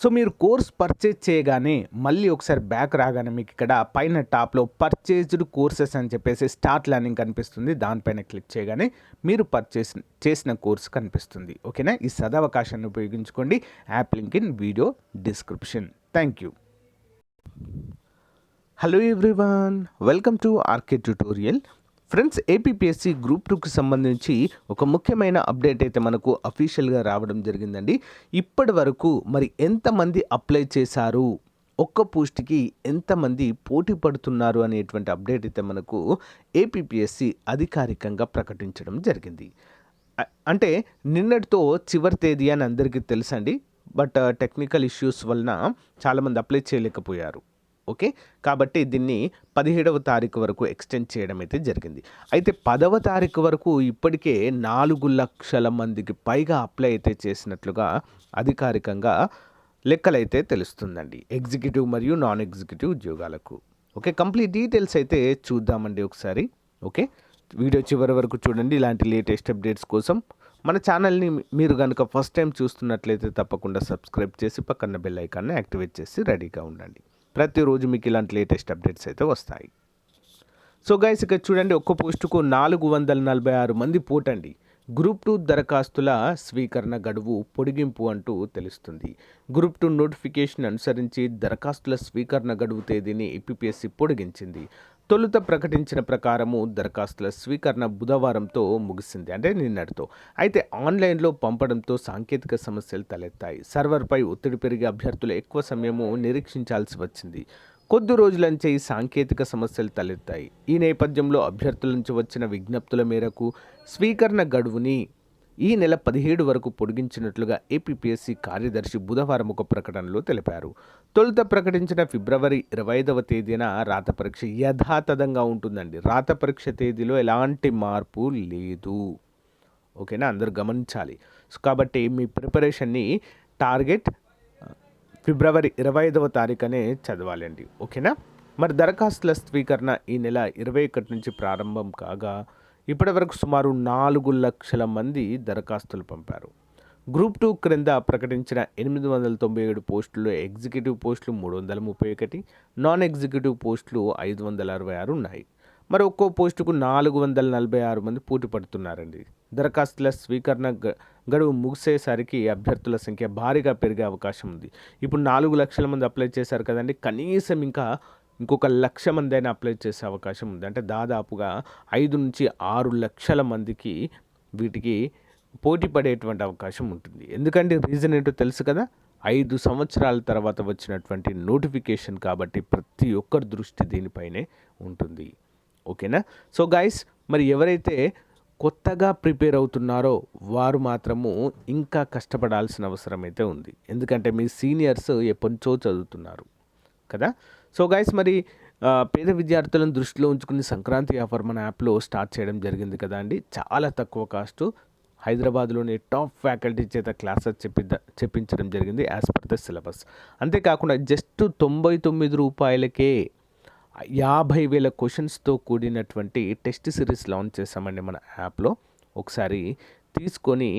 So మీరు course purchase చేయగానే మళ్ళీ ఒకసారి బ్యాక్ రాగానే మీకు ఇక్కడ పైన టాప్లో పర్చేజ్డ్ కోర్సెస్ అని చెప్పేసి స్టార్ట్ లర్నింగ్ కనిపిస్తుంది. దానిపైన క్లిక్ చేయగానే మీరు పర్చేస్ చేసిన కోర్స్ కనిపిస్తుంది. ఓకేనా? ఈ సదవకాశాన్ని ఉపయోగించుకోండి. App link in video description thank you hello everyone welcome to RK tutorial friends APPSC group టూకి సంబంధించి ఒక ముఖ్యమైన అప్డేట్ అయితే మనకు అఫీషియల్గా రావడం జరిగిందండి. ఇప్పటి వరకు మరి ఎంతమంది అప్లై చేశారు? ఒక్క పోస్ట్కి ఎంతమంది పోటీ పడుతున్నారు? అనేటువంటి అప్డేట్ అయితే మనకు ఏపీపీఎస్సీ అధికారికంగా ప్రకటించడం జరిగింది. అంటే నిన్నటితో చివరి తేదీ అని అందరికీ తెలుసండి. బట్ టెక్నికల్ ఇష్యూస్ వలన చాలామంది అప్లై చేయలేకపోయారు. ఓకే? కాబట్టి దీన్ని పదిహేడవ తారీఖు వరకు ఎక్స్టెండ్ చేయడం అయితే జరిగింది. అయితే పదవ తారీఖు వరకు ఇప్పటికే నాలుగు లక్షల మందికి పైగా అప్లై అయితే చేసినట్లుగా అధికారికంగా లెక్కలైతే తెలుస్తుందండి. ఎగ్జిక్యూటివ్ మరియు నాన్ ఎగ్జిక్యూటివ్ ఉద్యోగాలకు. ఓకే? కంప్లీట్ డీటెయిల్స్ అయితే చూద్దామండి ఒకసారి. ఓకే? వీడియో చివరి వరకు చూడండి. ఇలాంటి లేటెస్ట్ అప్డేట్స్ కోసం మన ఛానల్ని మీరు కనుక ఫస్ట్ టైం చూస్తున్నట్లయితే తప్పకుండా సబ్స్క్రైబ్ చేసి పక్కన బెల్ ఐకాన్ని యాక్టివేట్ చేసి రెడీగా ఉండండి. ప్రతిరోజు మీకు ఇలాంటి లేటెస్ట్ అప్డేట్స్ అయితే వస్తాయి. సో గైస్ ఇక్కడ చూడండి ఒక్క పోస్టుకు నాలుగు వందల నలభై ఆరు మంది పోటండి. గ్రూప్ టూ దరఖాస్తుల స్వీకరణ గడువు పొడిగింపు అంటూ తెలుస్తుంది. గ్రూప్ టూ నోటిఫికేషన్ అనుసరించి దరఖాస్తుల స్వీకరణ గడువు తేదీని ఏపీఎస్సి పొడిగించింది. తొలుత ప్రకటించిన ప్రకారము దరఖాస్తుల స్వీకరణ బుధవారంతో ముగిసింది. అంటే నిన్నటితో. అయితే ఆన్లైన్లో పంపడంతో సాంకేతిక సమస్యలు తలెత్తాయి. సర్వర్పై ఒత్తిడి పెరిగి అభ్యర్థులు ఎక్కువ సమయము నిరీక్షించాల్సి వచ్చింది. కొద్ది రోజుల నుంచి ఈ సాంకేతిక సమస్యలు తలెత్తాయి. ఈ నేపథ్యంలో అభ్యర్థుల నుంచి వచ్చిన విజ్ఞప్తుల మేరకు స్వీకరణ గడువుని ఈ నెల పదిహేడు వరకు పొడిగించినట్లుగా ఏపీపీఎస్సీ కార్యదర్శి బుధవారం ఒక ప్రకటనలో తెలిపారు. తొలుత ప్రకటించిన ఫిబ్రవరి ఇరవై ఐదవ తేదీన రాత పరీక్ష యథాతథంగా ఉంటుందండి. రాత పరీక్ష తేదీలో ఎలాంటి మార్పు లేదు. ఓకేనా? అందరూ గమనించాలి. కాబట్టి మీ ప్రిపరేషన్ని టార్గెట్ ఫిబ్రవరి ఇరవై ఐదవ తారీఖునే చదవాలండి. ఓకేనా? మరి దరఖాస్తుల స్వీకరణ ఈ నెల ఇరవై ఒకటి నుంచి ప్రారంభం కాగా ఇప్పటివరకు సుమారు నాలుగు లక్షల మంది దరఖాస్తులు పంపారు. గ్రూప్ టూ క్రింద ప్రకటించిన ఎనిమిది వందల తొంభై ఏడు పోస్టుల్లో ఎగ్జిక్యూటివ్ పోస్టులు మూడు వందల ముప్పై ఒకటి నాన్ ఎగ్జిక్యూటివ్ పోస్టులు ఐదు వందల అరవై ఆరు ఉన్నాయి. మరి ఒక్కో పోస్టుకు నాలుగు వందల నలభై ఆరు మంది పోటీ పడుతున్నారండి. దరఖాస్తుల స్వీకరణ గ- గడువు ముగిసేసరికి అభ్యర్థుల సంఖ్య భారీగా పెరిగే అవకాశం ఉంది. ఇప్పుడు నాలుగు లక్షల మంది అప్లై చేశారు కదండి కనీసం ఇంకా ఇంకొక లక్ష మంది అయినా అప్లై చేసే అవకాశం ఉంది. అంటే దాదాపుగా ఐదు నుంచి ఆరు లక్షల మందికి వీటికి పోటీ పడేటువంటి అవకాశం ఉంటుంది. ఎందుకంటే రీజన్ ఏంటో తెలుసు కదా? ఐదు సంవత్సరాల తర్వాత వచ్చినటువంటి నోటిఫికేషన్ కాబట్టి ప్రతి ఒక్కరి దృష్టి దీనిపైనే ఉంటుంది. ఓకేనా? సో గైస్ మరి ఎవరైతే కొత్తగా ప్రిపేర్ అవుతున్నారో వారు మాత్రము ఇంకా కష్టపడాల్సిన అవసరం అయితే ఉంది. ఎందుకంటే మీ సీనియర్స్ ఎప్పటించో చదువుతున్నారు కదా? సో గైస్ మరి పేద విద్యార్థులను దృష్టిలో ఉంచుకుని సంక్రాంతి ఆఫర్ మన యాప్లో స్టార్ట్ చేయడం జరిగింది కదా అండి. చాలా తక్కువ కాస్ట్ హైదరాబాద్లోని టాప్ ఫ్యాకల్టీ చేత క్లాసెస్ చెప్పి చెప్పించడం జరిగింది యాజ్ పర్ ద సిలబస్ అంతేకాకుండా జస్ట్ తొంభై తొమ్మిది రూపాయలకే యాభై వేల క్వశ్చన్స్తో కూడినటువంటి టెస్ట్ సిరీస్ లాంచ్ చేశామండి మన యాప్లో ఒకసారి తీసుకొని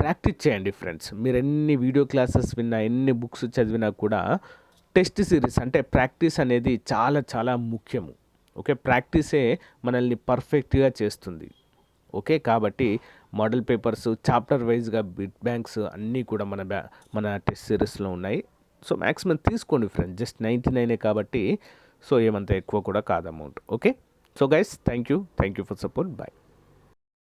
ప్రాక్టీస్ చేయండి ఫ్రెండ్స్ మీరు ఎన్ని వీడియో క్లాసెస్ విన్నా ఎన్ని బుక్స్ చదివినా కూడా టెస్ట్ సిరీస్ అంటే ప్రాక్టీస్ అనేది చాలా చాలా ముఖ్యము. ఓకే? ప్రాక్టీసే మనల్ని పర్ఫెక్ట్గా చేస్తుంది. ఓకే? కాబట్టి మోడల్ పేపర్స్ చాప్టర్ వైజ్గా బిట్ బ్యాంక్స్ అన్నీ కూడా మన బ్యా మన టెస్ట్ సిరీస్లో ఉన్నాయి. సో మ్యాక్సిమం తీసుకోండి ఫ్రెండ్స్. జస్ట్ నైంటీ నైనే కాబట్టి సో ఏమంత ఎక్కువ కూడా కాదు amount okay? So guys thank you thank you for support. Bye.